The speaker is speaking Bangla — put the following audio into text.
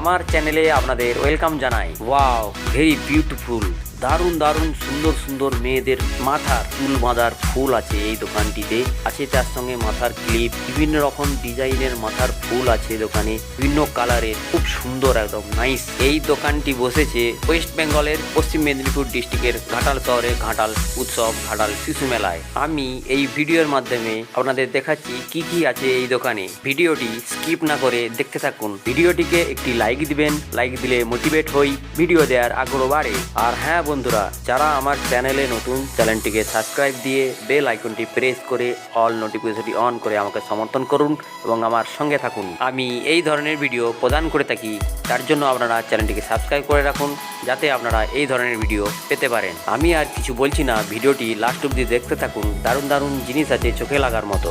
আমার চ্যানেলে আপনাদের ওয়েলকাম জানাই। ওয়াও ভেরি বিউটিফুল দারুণ দারুণ, সুন্দর সুন্দর মেয়েদের মাথার চুল বাঁধার ফুল আছে এই দোকানটিতে। আছে তার সঙ্গে মাথার ক্লিপ বিভিন্ন রকম ডিজাইনের মাথার ফুল আছে দোকানে, বিভিন্ন কালারের, খুব সুন্দর একদম নাইস এই দোকানটি বসেছে ওয়েস্ট বেঙ্গলের পশ্চিম মেদিনীপুর ডিস্ট্রিক্টের ঘাটাল শহরে, ঘাটাল উৎসব, ঘাটাল শিশু মেলায়। আমি এই ভিডিওর মাধ্যমে আপনাদের দেখাচ্ছি কি কি আছে এই দোকানে। ভিডিওটি স্কিপ না করে দেখতে থাকুন। ভিডিওটিকে একটি লাইক দিবেন লাইক দিলে মোটিভেট হই ভিডিও দেওয়ার আগ্রহ বাড়ে। আর হ্যাঁ বন্ধুরা, যারা আমার চ্যানেলে নতুন, চ্যানেলটিকে সাবস্ক্রাইব দিয়ে বেল আইকনটি প্রেস করে অল নোটিফিকেশনটি অন করে আমাকে সমর্থন করুন এবং আমার সঙ্গে থাকুন। আমি এই ধরনের ভিডিও প্রদান করে থাকি, তার জন্য আপনারা চ্যানেলটিকে সাবস্ক্রাইব করে রাখুন, যাতে আপনারা এই ধরনের ভিডিও পেতে পারেন। আমি আর কিছু বলছি না, ভিডিওটি লাস্ট অব্দি দেখতে থাকুন, দারুণ দারুণ জিনিস আছে চোখে লাগার মতো।